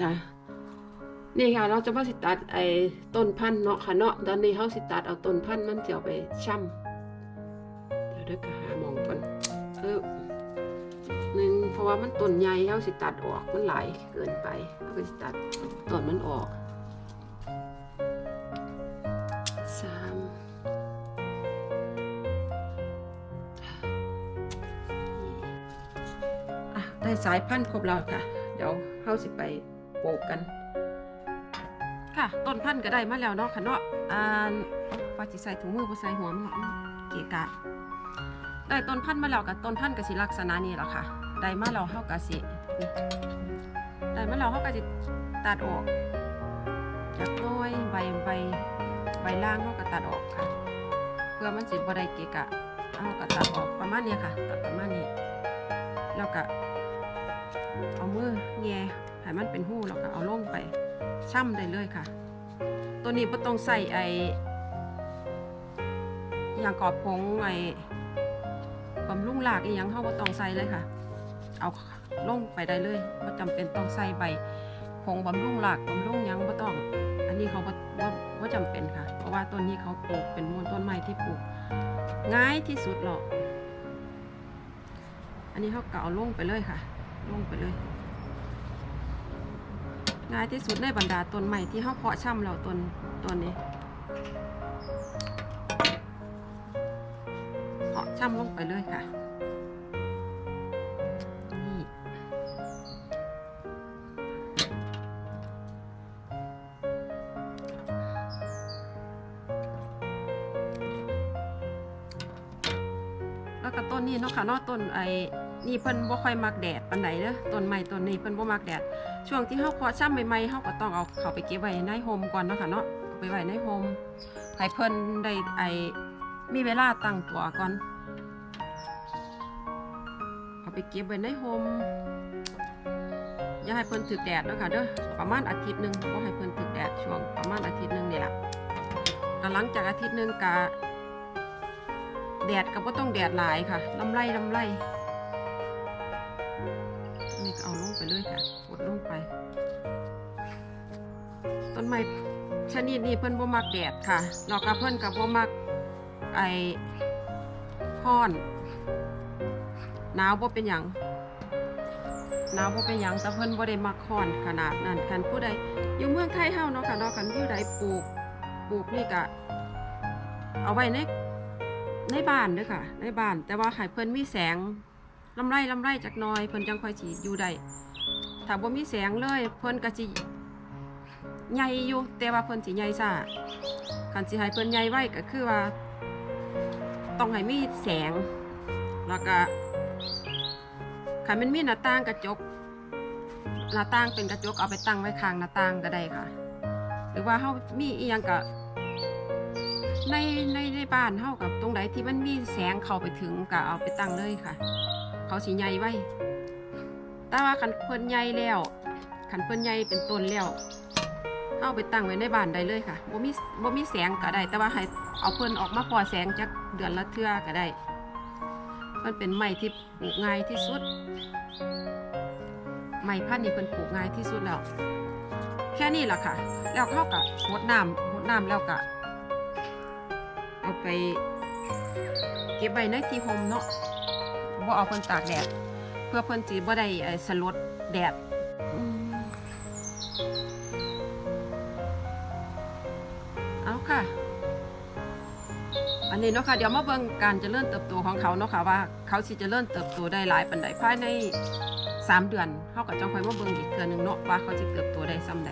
จ้ะนี่ค่ะเราจะมาสิตัดไอ้ต้นพันธุ์เนาะค่ะเนาะตอนนี้เฮาสิตัดเอาต้นพันธุ์มันเจะเอาไปช่ำเดี๋ยวเด้อกหามองก่อนเออหนึ่งเพราะว่ามันต้นใหญ่เฮาสิตัดออกมันหลายเกินไปเฮาก็สิตัดต้นมันออกสามอะได้สายพันธุ์ครบแล้วค่ะ เดี๋ยวเฮาสิไป ปลูกกัน ค่ะ ต้นพันธุ์ก็ได้มาแล้วเนาะค่ะเนาะอ่าว่าสิใส่ถุงมือบ่ใส่หัวมันเกะกะ ได้ต้นพันธุ์มาแล้วกับต้นพันธุ์ก็สิลักษณะนี้แหละค่ะ ได้มาแล้วเฮาก็สินี่ได้มาแล้วเฮาก็สิตัดออกจากน้อยใบใบใบล่างเฮาก็ตัดออกค่ะ เพื่อมันสิบ่ได้เกะกะเฮาก็ตัดออกประมาณนี้ค่ะ ตัดประมาณนี้แล้วก็เอามือแง่ ให้มันเป็นหูแล้วก็เอาลงไปช่ำได้เลยค่ะ ตัวนี้ไ่ต้องใส่ไออย่างกรอบผงไอบำรุงรากอีหยังเขาบ่ต้องใส่เลยค่ะ เอาลงไปได้เลยไม่จำเป็นต้องใส่ใบผงบำรุงรากบำรุงยังบ่ต้อง อันนี้เขาบ่บ่บ่จำเป็นค่ะ เพราะว่าต้นนี้เขาปลูกเป็นมูลต้นไม้ที่ปลูก ง่ายที่สุดหรอกอันนี้เขาก็เอาลงไปเลยค่ะ ลงไปเลย ง่ายที่สุดในบรรดาต้นใหม่ที่เขาเพาะช่ำเราต้นต้นนี้เพาะช่ำลงไปเลยค่ะนี่แล้วก็ต้นนี้เนาะค่ะนาะต้นไอ้นี่เพิ่นบ่ค่อยมักแดดปานใดเด้อต้นใหม่ต้นนี้เพิ่นบ่มักแดด ช่วงที่เฮาเพาช่ำใหม่ๆเฮาก็ต้องเอาเขาไปเก็บไว้ในโฮมก่อนเนาะค่ะเนาะเอาไปไว้ในโฮมให้เพิ่นได้ไอมีเวลาตั้งตัวก่อนเอาไปเก็บไว้ในโฮมอย่าให้เพิ่นถึกแดดเนาะค่ะเด้อประมาณอาทิตย์หนึงบ่ให้เพิ่นถึกแดดช่วงประมาณอาทิตย์หนึงนี่ล่ะแล้วหลังจากอาทิตย์หนึงก็แดดก็บ่ต้องแดดหลายค่ะลำไรลำไรนี่ก็ เอาลงไปเลยค่ะกดลงไป ต้นไม้ชนิดนี้เพิ่นบ่มักแดดค่ะแล้วก็เพิ่นกับบ่มักไอ้ฮ้อนหนาวบ่เป็นหยังหนาวบ่เป็นหยังแต่เพิ่นบ่ได้มักฮ้อนขนาดนั้นกันผู้ใดอยู่เมืองไทยเฮาเนาะค่ะเนาะกันผู้ใดปลูกปลูกนี่ก็เอาไว้ในในบ้านด้อค่ะ ในบ้าน แต่ว่าให้เพิ่นมีแสง ลำไรลำไรจักน้อยเพิ่นจังค่อยสิอยู่ได้ถ้าบ่มีแสงเลยเพิ่นก็สิใหญ่อยู่แต่ว่าเพิ่นสิใหญ่ซ่าคันสิให้เพิ่นใหญ่ไว้ก็คือว่า ต้องให้มีแสง แล้วก็คันมันมีหน้าต่างกระจกหน้าต่างเป็นกระจกเอาไปตั้งไว้ข้างหน้าต่างก็ได้ค่ะ หรือว่าเฮามีอีหยังก็ในในในบ้านเฮากับตรงใดที่มันมีแสงเข้าไปถึงก็เอาไปตั้งเลยค่ะ เขาสีใหญ่ไว้ แต่ว่าขันเพิ่นใหญ่แล้วขันเพิ่นใหญ่เป็นต้นแล้วเอาไปตั้งไว้ในบ้านได้เลยค่ะบ่มีบ่มีแสงก็ได้ แต่ว่าให้เอาเพิ่นออกมาปล่อยแสงจักเดือนละเทื่อก็ได้ มันเป็นไม้ที่ปลูกง่ายที่สุด ไม้พันธุ์นี้เพิ่นปลูกง่ายที่สุดแล้ว แค่นี้แหละค่ะ แล้วเข้าก็รดน้ำรดน้ำแล้วก็เอาไปเก็บไว้ในที่ห่มเนาะ บ่เอาเพิ่นตากแดด เพื่อเพิ่นสิบ่ได้เอ่อสลดแดดอืมเอาค่ะ อันนี้เนาะค่ะเดี๋ยวมาเบิ่งการเจริญเติบโตของเขาเนาะค่ะว่า เขาสิเจริญเติบโตได้หลายปานใดภายใน3เดือนเฮาก็จังค่อยมาเบิ่งอีกเทื่อหนึงเนาะว่าเขาสิเติบโตได้ส่ำใด